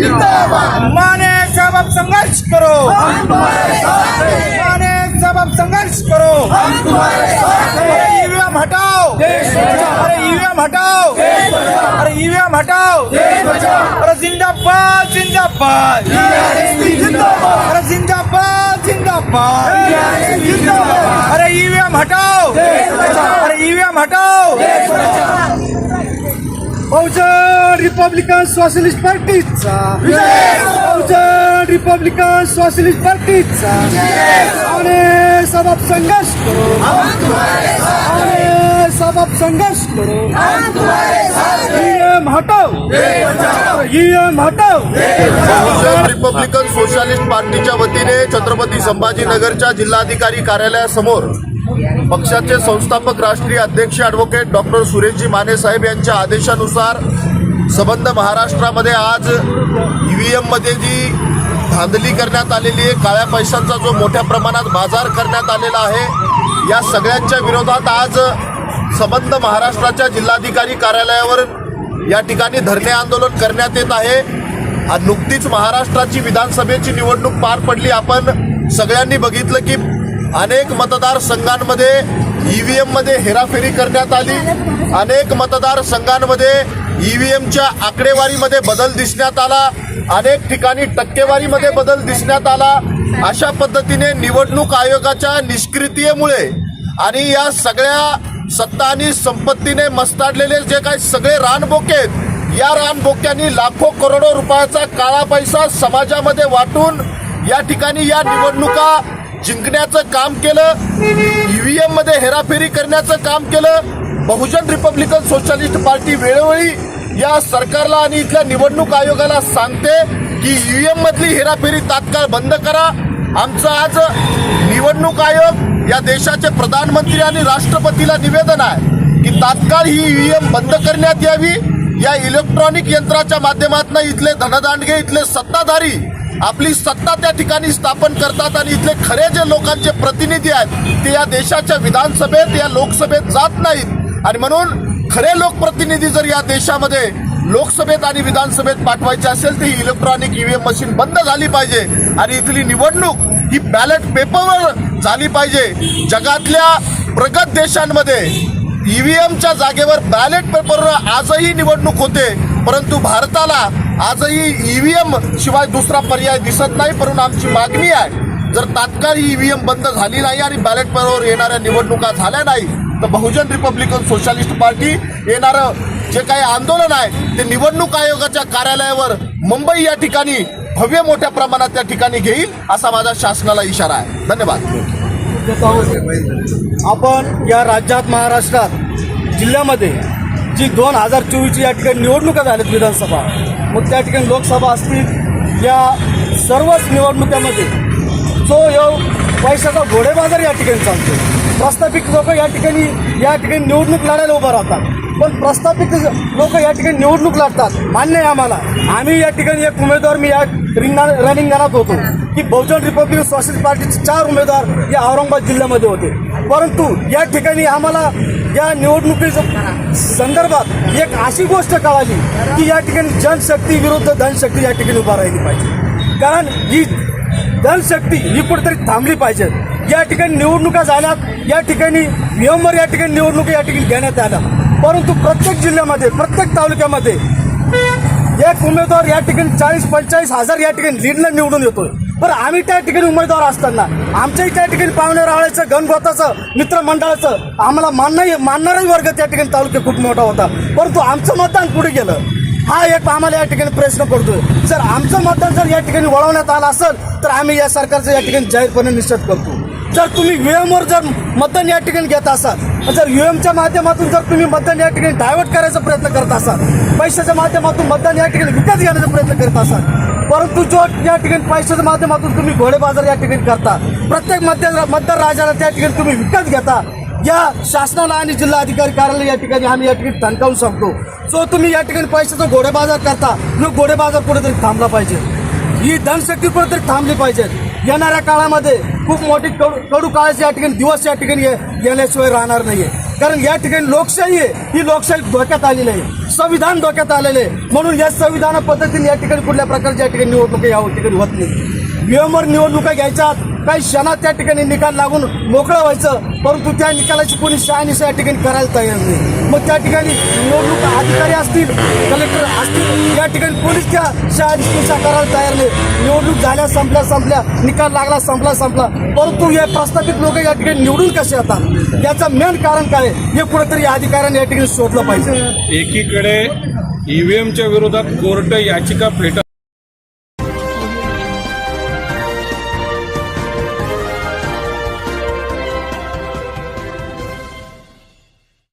माने साहब अब संघर्ष करो। माने साहब अब संघर्ष करो। ईवीएम हटाओ। अरे ईवीएम हटाओ। अरे ईवीएम हटाओ। अरे जिंदाबाद जिंदाबाद। अरे जिंदाबाद जिंदाबाद। अरे ईवीएम हटाओ। अरे ईवीएम हटाओ। बहुजन रिपब्लिकन सोशलिस्ट पार्टीचा बहुजन रिपब्लिकन सोशलिस्ट पार्टीचा आणि सबब संघर्ष करो. आणि सबब संघर्ष करो. ईएम हटाओ ईएम हटाओ बहुजन रिपब्लिकन सोशलिस्ट पार्टीच्या वतीने छत्रपती संभाजीनगरच्या जिल्हाधिकारी कार्यालयासमोर पक्षाचे संस्थापक राष्ट्रीय अध्यक्ष ॲडव्होकेट डॉक्टर सुरेशजी माने साहेब यांच्या आदेशानुसार संबंध महाराष्ट्रामध्ये आज ई व्ही एममध्ये जी धांदली करण्यात आलेली आहे काळ्या पैशांचा जो मोठ्या प्रमाणात बाजार करण्यात आलेला आहे या सगळ्यांच्या विरोधात आज संबंध महाराष्ट्राच्या जिल्हाधिकारी कार्यालयावर या ठिकाणी धरणे आंदोलन करण्यात येत आहे. नुकतीच महाराष्ट्राची विधानसभेची निवडणूक पार पडली. आपण सगळ्यांनी बघितलं की अनेक मतदारसंघांमध्ये ई व्ही एममध्ये हेराफेरी करण्यात आली. अनेक मतदारसंघांमध्ये ई व्ही एमच्या आकडेवारीमध्ये बदल दिसण्यात आला. अनेक ठिकाणी टक्केवारीमध्ये बदल दिसण्यात आला. अशा पद्धतीने निवडणूक आयोगाच्या निष्क्रियतेमुळे आणि या सगळ्या सत्ता आणि संपत्तीने मस्ताडलेले जे काही सगळे रानबोके आहेत या रानबोक्यांनी लाखो करोडो रुपयाचा काळा पैसा समाजामध्ये वाटून या ठिकाणी या निवडणुका जिंकण्याचं काम केलं. ईव्हीएममध्ये हेराफेरी करण्याचं काम केलं. बहुजन रिपब्लिकन सोशलिस्ट पार्टी वेळोवेळी या सरकारला आणि इथल्या निवडणूक आयोगाला सांगते की ईव्हीएम मधली हेराफेरी तात्काळ बंद करा. आमचं आज निवडणूक आयोग या देशाचे प्रधानमंत्री आणि राष्ट्रपतीला निवेदन आहे की तात्काळ ही ईव्हीएम बंद करण्यात यावी. या इलेक्ट्रॉनिक यंत्राच्या माध्यमातून इथले धनदांडगे इथले सत्ताधारी आपली सत्ता त्या ठिकाणी स्थापन करतात आणि इथले खरे जे लोकांचे प्रतिनिधी आहेत ते या देशाच्या विधानसभेत या लोकसभेत जात नाहीत. आणि म्हणून खरे लोकप्रतिनिधी जर या देशामध्ये लोकसभेत आणि विधानसभेत पाठवायचे असेल तर ही इलेक्ट्रॉनिक ईव्हीएम मशीन बंद झाली पाहिजे. आणि इथली निवडणूक ही बॅलेट पेपरवर झाली पाहिजे. जगातल्या प्रगत देशांमध्ये ईव्हीएमच्या जागेवर बॅलेट पेपरवर आजही निवडणूक होते. परंतु भारताला आजही ईव्हीएम शिवाय दुसरा पर्याय दिसत नाही परंतु आमची मागणी आहे जर तात्काळ ही ईव्हीएम बंद झाली नाही आणि बॅलेट पेपरवर येणाऱ्या निवडणुका झाल्या नाही तर बहुजन रिपब्लिकन सोशलिस्ट पार्टी येणारं जे काही आंदोलन आहे ते निवडणूक आयोगाच्या कार्यालयावर मुंबई या ठिकाणी भव्य मोठ्या प्रमाणात त्या ठिकाणी घेईल असा माझा शासनाला इशारा आहे. धन्यवाद. आपण या राज्यात महाराष्ट्रात जिल्ह्यामध्ये जी दोन हजार चोवीसची या ठिकाणी निवडणुका झाल्यात विधानसभा मग त्या ठिकाणी लोकसभा असतील या सर्वच निवडणुकामध्ये जो यो पैशाचा घोडेबाजार या ठिकाणी चालतो प्रस्थापित लोक या ठिकाणी या ठिकाणी निवडणूक लढायला उभं राहतात. पण प्रस्थापित लोक या ठिकाणी निवडणूक लढतात. मान्य आहे आम्हाला. आम्ही या ठिकाणी एक उमेदवार मी या रिंगणा रनिंगणात होतो. की बहुजन रिपब्लिक सोशलिस्ट पार्टीचे चार उमेदवार या औरंगाबाद जिल्ह्यामध्ये होते. परंतु या ठिकाणी आम्हाला या निवडणुकीच्या संदर्भात एक अशी गोष्ट कळाली की या ठिकाणी जनशक्ती विरुद्ध धनशक्ती या ठिकाणी उभा राहिली पाहिजे. कारण ही जनशक्ती ही कुठेतरी थांबली पाहिजे. या ठिकाणी निवडणुका झाल्यात या ठिकाणी नियमवर या ठिकाणी निवडणुका या ठिकाणी घेण्यात आल्या परंतु प्रत्येक जिल्ह्यामध्ये प्रत्येक तालुक्यामध्ये एक उमेदवार या ठिकाणी चाळीस पंचेचाळीस हजार या ठिकाणी लीडनं निवडून येतोय. पण आम्ही त्या ठिकाणी उमेदवार असताना आमच्याही त्या ठिकाणी पाहुणे रावळ्याचं गणगोताचं मित्रमंडळाचं आम्हाला मानणारी मानणाराही वर्ग त्या ठिकाणी तालुक्यात खूप मोठा होता. परंतु आमचं मतदान पुढे गेलं. हा एक आम्हाला या ठिकाणी प्रश्न पडतोय. जर आमचं मतदान जर या ठिकाणी वळवण्यात आलं असेल तर आम्ही या सरकारचं या ठिकाणी जाहीरपणे निषेध करतो. जर तुम्ही युएमवर जर मतदान या ठिकाणी घेत असाल जर युएमच्या माध्यमातून जर तुम्ही मतदान या ठिकाणी डायव्हर्ट करायचा प्रयत्न करत असाल पैशाच्या माध्यमातून मतदान या ठिकाणी विकत घेण्याचा प्रयत्न करत असाल परंतु जो या ठिकाणी पैशाच्या माध्यमातून तुम्ही घोडेबाजार या ठिकाणी करता प्रत्येक मतदार मतदार राजाला त्या ठिकाणी तुम्ही विकत घेता या शासनाला आणि जिल्हाधिकारी कार्यालय या ठिकाणी आम्ही या ठिकाणी ठणकावून सांगतो सो तुम्ही या ठिकाणी पैशाचा घोडेबाजार करता मग घोडेबाजार कुठेतरी थांबला पाहिजे. ही धनशक्ती कुठेतरी थांबली पाहिजे. येणाऱ्या काळामध्ये खूप मोठी कडू कडू काळाची या ठिकाणी दिवस या ठिकाणी ये- येण्याशिवाय राहणार नाहीये. कारण या ठिकाणी लोकशाही आहे ही लोकशाही धोक्यात आलेली आहे. संविधान धोक्यात आलेलं आहे. म्हणून या संविधान पद्धतीने या ठिकाणी कुठल्या प्रकारच्या या ठिकाणी निवडणुका या ठिकाणी होत नाही नियमवर निवडणुका घ्यायच्या काही क्षणात त्या ठिकाणी निकाल लागून मोकळं व्हायचं परंतु त्या निकालाची कोणी शहानिशा या ठिकाणी करायला तयार नाही. मग त्या ठिकाणी निवडणूक अधिकारी असतील कलेक्टर असतील या ठिकाणी पोलीस त्या शहानिशा करायला तयार नाही. निवडणूक झाल्या संपल्या संपल्या निकाल लागला संपला संपला. परंतु हे प्रस्थापित लोक या ठिकाणी निवडून कसे येतात? याचं मेन कारण काय? हे कुठेतरी अधिकाऱ्यांनी या ठिकाणी शोधलं पाहिजे. एकीकडे ईव्हीएमच्या विरोधात कोर्ट याचिका फेटा